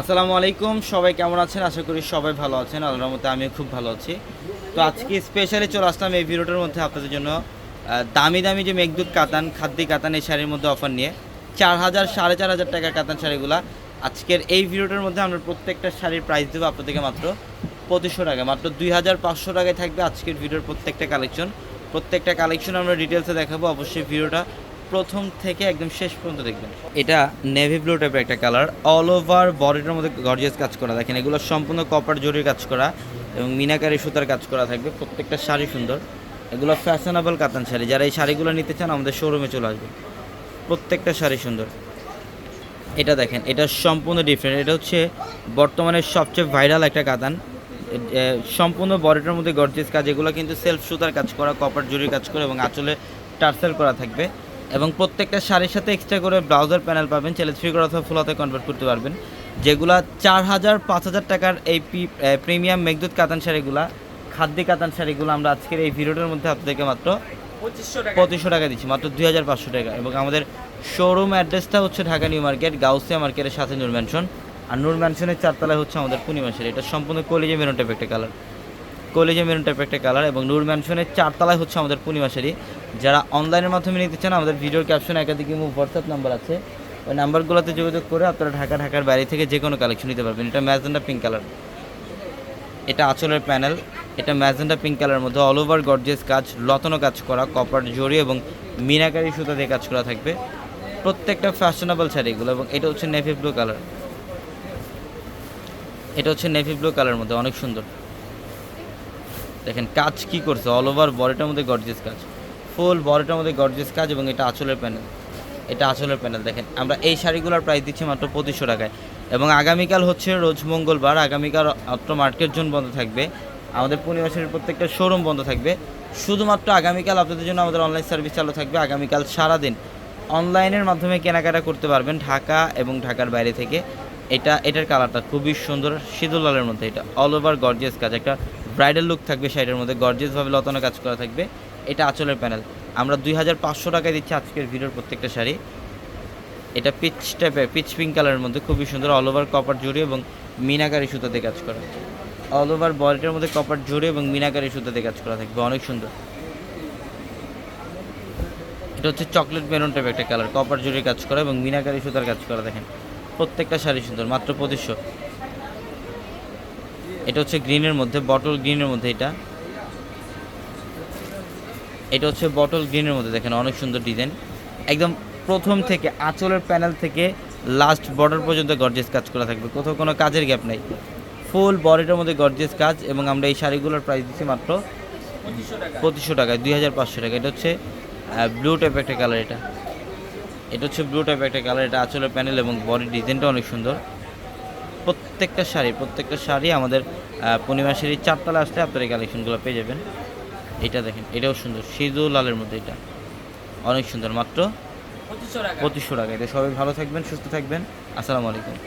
আসসালামু আলাইকুম, সবাই কেমন আছেন? আশা করি সবাই ভালো আছেন। আল্লাহর মতে আমিও খুব ভালো আছি। তো আজকে স্পেশালি চলে আসলাম এই ভিডিওটার মধ্যে আপনাদের জন্য দামি দামি যে মেঘদূত কাতান, খাদ্যি কাতান এই শাড়ির মধ্যে অফার নিয়ে, চার হাজার সাড়ে চার হাজার টাকার কাতান শাড়িগুলা। আজকের এই ভিডিওটার মধ্যে আমরা প্রত্যেকটা শাড়ির প্রাইস দেবো আপনাদেরকে মাত্র পঁচিশশো টাকা, মাত্র দুই হাজার পাঁচশো টাকায় থাকবে আজকের ভিডিওর প্রত্যেকটা কালেকশন প্রত্যেকটা কালেকশন আমরা ডিটেলসে দেখাবো, অবশ্যই ভিডিওটা প্রথম থেকে একদম শেষ পর্যন্ত দেখবেন। এটা নেভি ব্লু টাইপের একটা কালার অল ওভার বডিটার মধ্যে গর্জিয়াস কাজ করা। দেখেন, এগুলো সম্পূর্ণ কপার জরির কাজ করা এবং মিনাকারি সুতার কাজ করা থাকবে। প্রত্যেকটা শাড়ি সুন্দর। এগুলো ফ্যাশনেবল কাতান শাড়ি। যারা এই শাড়িগুলো নিতে চান, আমাদের শোরুমে চলে আসবে। প্রত্যেকটা শাড়ি সুন্দর। এটা দেখেন, এটা সম্পূর্ণ ডিফারেন্ট এটা হচ্ছে বর্তমানে সবচেয়ে ভাইরাল একটা কাতান সম্পূর্ণ বডিটার মধ্যে গর্জিয়াস কাজ। এগুলো কিন্তু সেলফ সুতার কাজ করা কপার জরির কাজ করে এবং আঁচলে টার্সেল করা থাকবে। এবং প্রত্যেকটা শাড়ির সাথে এক্সট্রা করে ব্রাউজার প্যানেল পাবেন। ছেলে থ্রি করে অথবা ফুল হাতে কনভার্ট করতে পারবেন। যেগুলা চার হাজার পাঁচ হাজার টাকার এই প্রিমিয়াম মেঘদূত কাতান শাড়িগুলা খাদ্যি কাতান শাড়িগুলো আমরা আজকের এই ভিডিওটার মধ্যে আপনাদেরকে মাত্র পঁচিশশো টাকা। পঁচিশশো টাকা দিচ্ছি মাত্র দুই হাজার পাঁচশো টাকা। এবং আমাদের শোরুম অ্যাড্রেসটা হচ্ছে ঢাকা নিউ মার্কেট গাউসিয়া মার্কেটের সাথে নূর ম্যানশন আর নূর ম্যানশনের চারতলায় হচ্ছে আমাদের পূর্ণিমা শাড়ি। এটা সম্পূর্ণ কলেজে মেরুন টাইপ একটা কালার কলেজে মেরুন টাইপের একটা কালার এবং নূর ম্যানশনের চারতলায় হচ্ছে আমাদের পূর্ণিমা শাড়ি যারা অনলাইনের মাধ্যমে নিতে চান, আমাদের ভিডিওর ক্যাপশনে একাধিক হোয়াটসঅ্যাপ নাম্বার আছে। ওই নাম্বারগুলোতে যোগাযোগ করে আপনারা ঢাকা, ঢাকার বাইরে থেকে যে কোনো কালেকশন নিতে পারবেন। এটা ম্যাজেন্ডা পিঙ্ক কালার এটা আঁচলের প্যানেল এটা ম্যাজেন্ডা পিঙ্ক কালারের মধ্যে অল ওভার গর্জিয়াস কাজ, লতানো কাজ করা কপার জরি এবং মিনাকারি সুতা দিয়ে কাজ করা থাকবে। প্রত্যেকটা ফ্যাশনেবল শাড়িগুলো এবং এটা হচ্ছে নেভি ব্লু কালার এটা হচ্ছে নেভি ব্লু কালারের মধ্যে, অনেক সুন্দর। দেখেন কাজ কি করছে? অল ওভার বডিটার মধ্যে গর্জিয়াস কাজ। ফুল বডিটার মধ্যে গর্জেস কাজ এবং এটা আঁচলের প্যানেল এটা আঁচলের প্যানেল দেখেন। আমরা এই শাড়িগুলোর প্রাইস দিচ্ছি মাত্র পঁচিশশো টাকায়। এবং আগামীকাল হচ্ছে রোজ মঙ্গলবার, আগামীকাল অত্র মার্কেট জোন বন্ধ থাকবে। আমাদের পূর্ণিমা শাড়ির প্রত্যেকটা শোরুম বন্ধ থাকবে। শুধুমাত্র আগামীকাল আপনাদের জন্য আমাদের অনলাইন সার্ভিস চালু থাকবে। আগামীকাল সারাদিন অনলাইনের মাধ্যমে কেনাকাটা করতে পারবেন ঢাকা এবং ঢাকার বাইরে থেকে। এটা, এটার কালারটা খুবই সুন্দর সিঁদুর লালের মধ্যে। এটা অল ওভার গর্জিয়াস কাজ। একটা ব্রাইডাল লুক থাকবে শাড়ির মধ্যে, গর্জিয়াসভাবে লতানো কাজ করা থাকবে। এটা আঁচলের প্যানেল। আমরা দুই হাজার পাঁচশো টাকায় দিচ্ছি আজকের ভিডিওর প্রত্যেকটা শাড়ি। এটা পিচ টাইপের, পিচ পিঙ্ক কালারের মধ্যে, খুবই সুন্দর অল ওভার কপার জুড়ি এবং মিনাকারি সুতাতে কাজ করা। অল ওভার বডিটার মধ্যে কপার জুড়ি এবং মিনাকারি সুতাতে কাজ করা থাকবে, অনেক সুন্দর। এটা হচ্ছে চকলেট মেরুন টাইপের একটা কালার কপার জুড়ি কাজ করা এবং মিনাকারি সুতার কাজ করা দেখেন। প্রত্যেকটা শাড়ি সুন্দর, মাত্র পঁচিশশো। এটা হচ্ছে গ্রিনের মধ্যে, বটল গ্রিনের মধ্যে এটা। এটা হচ্ছে বটল গ্রিনের মধ্যে, দেখেন অনেক সুন্দর ডিজাইন। একদম প্রথম থেকে আঁচলের প্যানেল থেকে লাস্ট বর্ডার পর্যন্ত গর্জিয়াস কাজ করা থাকবে। কোথাও কোনো কাজের গ্যাপ নাই। ফুল বডিটার মধ্যে গর্জিয়াস কাজ এবং আমরা এই শাড়িগুলোর প্রাইস দিচ্ছি মাত্র পঁচিশশো টাকায়, দুই হাজার পাঁচশো টাকা এটা হচ্ছে ব্লু টাইপ একটা কালার এটা। এটা হচ্ছে ব্লু টাইপ একটা কালার এটা আঁচলের প্যানেল এবং বডি ডিজাইনটা অনেক সুন্দর। প্রত্যেকটা শাড়ি প্রত্যেকটা শাড়ি আমাদের পূর্ণিমা শাড়ির চারতলা আসতে আপনার এই কালেকশনগুলো পেয়ে যাবেন। এটা দেখেন এটাও সুন্দর সিঁদু লালের মধ্যে এটা। অনেক সুন্দর মাত্র পঁচিশশো টাকা। এটা সবাই ভালো থাকবেন সুস্থ থাকবেন। আসসালামু আলাইকুম।